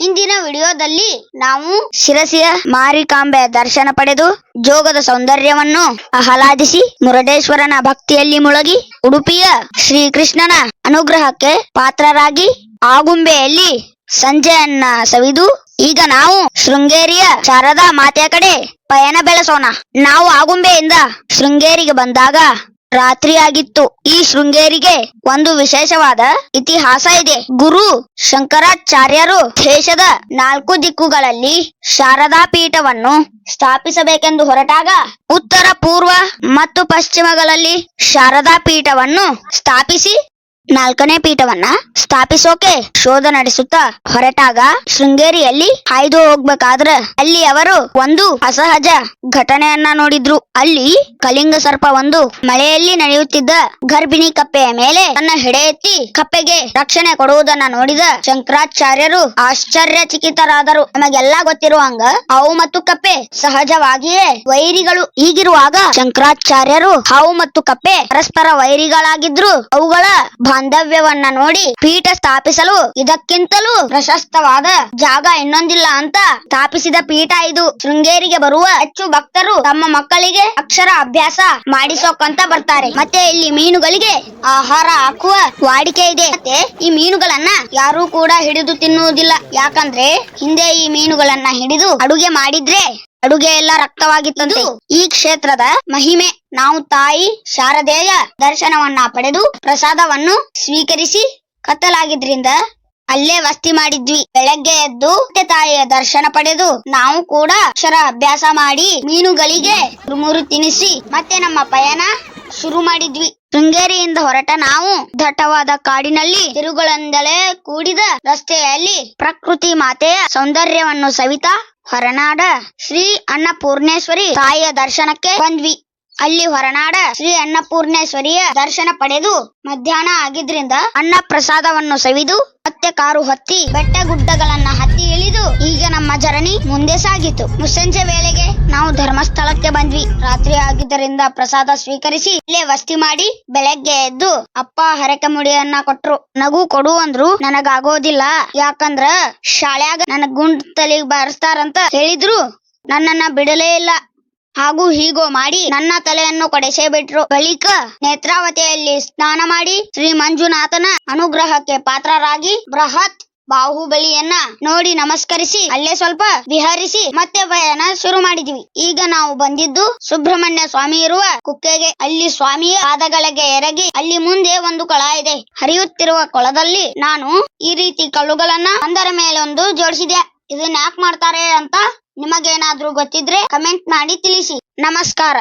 ಹಿಂದಿನ ವಿಡಿಯೋದಲ್ಲಿ ನಾವು ಶಿರಸಿಯ ಮಾರಿಕಾಂಬೆ ದರ್ಶನ ಪಡೆದು ಜೋಗದ ಸೌಂದರ್ಯವನ್ನು ಆಹ್ಲಾದಿಸಿ ಮುರುಡೇಶ್ವರನ ಭಕ್ತಿಯಲ್ಲಿ ಮುಳುಗಿ ಉಡುಪಿಯ ಶ್ರೀಕೃಷ್ಣನ ಅನುಗ್ರಹಕ್ಕೆ ಪಾತ್ರರಾಗಿ ಆಗುಂಬೆಯಲ್ಲಿ ಸಂಜೆಯನ್ನ ಸವಿದು ಈಗ ನಾವು ಶೃಂಗೇರಿಯ ಶಾರದಾ ಮಾತೆಯ ಕಡೆ ಪಯಣ ಬೆಳೆಸೋಣ. ನಾವು ಆಗುಂಬೆಯಿಂದ ಶೃಂಗೇರಿಗೆ ಬಂದಾಗ ರಾತ್ರಿಯಾಗಿತ್ತು. ಈ ಶೃಂಗೇರಿಗೆ ಒಂದು ವಿಶೇಷವಾದ ಇತಿಹಾಸ ಇದೆ. ಗುರು ಶಂಕರಾಚಾರ್ಯರು ದೇಶದ ನಾಲ್ಕು ದಿಕ್ಕುಗಳಲ್ಲಿ ಶಾರದಾ ಪೀಠವನ್ನು ಸ್ಥಾಪಿಸಬೇಕೆಂದು ಹೊರಟಾಗ ಉತ್ತರ, ಪೂರ್ವ ಮತ್ತು ಪಶ್ಚಿಮಗಳಲ್ಲಿ ಶಾರದಾ ಪೀಠವನ್ನು ಸ್ಥಾಪಿಸಿ ನಾಲ್ಕನೇ ಪೀಠವನ್ನ ಸ್ಥಾಪಿಸೋಕೆ ಶೋಧ ನಡೆಸುತ್ತಾ ಹೊರಟಾಗ ಶೃಂಗೇರಿಯಲ್ಲಿ ಹಾಯ್ದು ಹೋಗ್ಬೇಕಾದ್ರೆ ಅಲ್ಲಿ ಅವರು ಒಂದು ಅಸಹಜ ಘಟನೆಯನ್ನ ನೋಡಿದ್ರು. ಅಲ್ಲಿ ಕಲಿಂಗ ಸರ್ಪ ಒಂದು ಮಳೆಯಲ್ಲಿ ನಡೆಯುತ್ತಿದ್ದ ಗರ್ಭಿಣಿ ಕಪ್ಪೆಯ ಮೇಲೆ ತನ್ನ ಹೆಡೆ ಎತ್ತಿ ಕಪ್ಪೆಗೆ ರಕ್ಷಣೆ ಕೊಡುವುದನ್ನ ನೋಡಿದ ಶಂಕರಾಚಾರ್ಯರು ಆಶ್ಚರ್ಯಚಕಿತರಾದರು. ನಮಗೆಲ್ಲ ಗೊತ್ತಿರುವಂಗ ಹಾವು ಮತ್ತು ಕಪ್ಪೆ ಸಹಜವಾಗಿಯೇ ವೈರಿಗಳು ಈಗಿರುವಾಗ ಶಂಕರಾಚಾರ್ಯರು ಹಾವು ಮತ್ತು ಕಪ್ಪೆ ಪರಸ್ಪರ ವೈರಿಗಳಾಗಿದ್ರು. ಅವುಗಳ ಬಾಂಧವ್ಯವನ್ನ ನೋಡಿ ಪೀಠ ಸ್ಥಾಪಿಸಲು ಇದಕ್ಕಿಂತಲೂ ಪ್ರಶಸ್ತವಾದ ಜಾಗ ಇನ್ನೊಂದಿಲ್ಲ ಅಂತ ಸ್ಥಾಪಿಸಿದ ಪೀಠ ಇದು. ಶೃಂಗೇರಿಗೆ ಬರುವ ಹೆಚ್ಚು ಭಕ್ತರು ತಮ್ಮ ಮಕ್ಕಳಿಗೆ ಅಕ್ಷರ ಅಭ್ಯಾಸ ಮಾಡಿಸೋಕಂತ ಬರ್ತಾರೆ. ಮತ್ತೆ ಇಲ್ಲಿ ಮೀನುಗಳಿಗೆ ಆಹಾರ ಹಾಕುವ ವಾಡಿಕೆ ಇದೆ. ಮತ್ತೆ ಈ ಮೀನುಗಳನ್ನ ಯಾರು ಕೂಡ ಹಿಡಿದು ತಿನ್ನುವುದಿಲ್ಲ. ಯಾಕಂದ್ರೆ ಹಿಂದೆ ಈ ಮೀನುಗಳನ್ನ ಹಿಡಿದು ಅಡುಗೆ ಮಾಡಿದ್ರೆ ಅಡುಗೆ ಎಲ್ಲ ರಕ್ತವಾಗಿತ್ತಂತೆ. ಈ ಕ್ಷೇತ್ರದ ಮಹಿಮೆ ನಾವು ತಾಯಿ ಶಾರದೆಯ ದರ್ಶನವನ್ನ ಪಡೆದು ಪ್ರಸಾದವನ್ನು ಸ್ವೀಕರಿಸಿ ಕತ್ತಲಾಗಿದ್ರಿಂದ ಅಲ್ಲೇ ವಸ್ತಿ ಮಾಡಿದ್ವಿ. ಬೆಳಗ್ಗೆ ಎದ್ದು ಮತ್ತೆ ತಾಯಿಯ ದರ್ಶನ ಪಡೆದು ನಾವು ಕೂಡ ಅಕ್ಷರ ಅಭ್ಯಾಸ ಮಾಡಿ ಮೀನುಗಳಿಗೆ ಮುರುಮುರು ತಿನ್ನಿಸಿ ಮತ್ತೆ ನಮ್ಮ ಪಯಣ ಶುರು ಮಾಡಿದ್ವಿ. ಶೃಂಗೇರಿಯಿಂದ ಹೊರಟ ನಾವು ದಟ್ಟವಾದ ಕಾಡಿನಲ್ಲಿ ತಿರುಗಳಿಂದಲೇ ಕೂಡಿದ ರಸ್ತೆಯಲ್ಲಿ ಪ್ರಕೃತಿ ಮಾತೆಯ ಸೌಂದರ್ಯವನ್ನು ಸವಿತಾ ಹೊರನಾಡ ಶ್ರೀ ಅನ್ನಪೂರ್ಣೇಶ್ವರಿ ತಾಯಿಯ ದರ್ಶನಕ್ಕೆ ಬಂದ್ವಿ. ಅಲ್ಲಿ ಹೊರನಾಡ ಶ್ರೀ ಅನ್ನಪೂರ್ಣೇಶ್ವರಿಯ ದರ್ಶನ ಪಡೆದು ಮಧ್ಯಾಹ್ನ ಆಗಿದ್ರಿಂದ ಅನ್ನ ಪ್ರಸಾದವನ್ನು ಸವಿದು ಮತ್ತೆ ಕಾರು ಹತ್ತಿ ಬೆಟ್ಟ ಗುಡ್ಡಗಳನ್ನ ಜರಣಿ ಮುಂದೆ ಸಾಗಿತು. ಮುಸ್ಸಂಜೆ ವೇಳೆಗೆ ನಾವು ಧರ್ಮಸ್ಥಳಕ್ಕೆ ಬಂದ್ವಿ. ರಾತ್ರಿ ಆಗಿದ್ದರಿಂದ ಪ್ರಸಾದ ಸ್ವೀಕರಿಸಿ ಇಲ್ಲೇ ವಸ್ತಿ ಮಾಡಿ ಬೆಳಗ್ಗೆ ಎದ್ದು ಅಪ್ಪ ಹರಕೆ ಮುಡಿಯನ್ನ ಕೊಟ್ರು. ನಗು ಕೊಡು ಅಂದ್ರು, ನನಗಾಗೋದಿಲ್ಲ. ಯಾಕಂದ್ರ ಶಾಳ್ಯಾಗ ನನ್ ಗುಂಡ್ ತಲೆಗ್ ಬಾರಿಸ್ತಾರಂತ ಹೇಳಿದ್ರು. ನನ್ನನ್ನ ಬಿಡಲೇ ಇಲ್ಲ. ಹಾಗೂ ಹೀಗೋ ಮಾಡಿ ನನ್ನ ತಲೆಯನ್ನು ಕೊಡೆಸೇ ಬಿಟ್ರು. ಬಳಿಕ ನೇತ್ರಾವತಿಯಲ್ಲಿ ಸ್ನಾನ ಮಾಡಿ ಶ್ರೀ ಮಂಜುನಾಥನ ಅನುಗ್ರಹಕ್ಕೆ ಪಾತ್ರರಾಗಿ ಬೃಹತ್ ಬಾಹುಬಲಿಯನ್ನ ನೋಡಿ ನಮಸ್ಕರಿಸಿ, ಅಲ್ಲೇ ಸ್ವಲ್ಪ ವಿಹರಿಸಿ ಮತ್ತೆ ಪಯಣ ಶುರು ಮಾಡಿದ್ವಿ. ಈಗ ನಾವು ಬಂದಿದ್ದು ಸುಬ್ರಹ್ಮಣ್ಯ ಸ್ವಾಮಿ ಇರುವ ಕುಕ್ಕೆಗೆ. ಅಲ್ಲಿ ಸ್ವಾಮಿಯ ಪಾದಗಳಿಗೆ ಎರಗಿ, ಅಲ್ಲಿ ಮುಂದೆ ಒಂದು ಕೊಳ ಇದೆ. ಹರಿಯುತ್ತಿರುವ ಕೊಳದಲ್ಲಿ ನಾನು ಈ ರೀತಿ ಕಲ್ಲುಗಳನ್ನ ಒಂದರ ಮೇಲೆ ಒಂದು ಜೋಡಿಸಿದೆ. ಇದನ್ನ ಯಾಕೆ ಮಾಡ್ತಾರೆ ಅಂತ ನಿಮಗೇನಾದ್ರೂ ಗೊತ್ತಿದ್ರೆ ಕಮೆಂಟ್ ಮಾಡಿ ತಿಳಿಸಿ. ನಮಸ್ಕಾರ.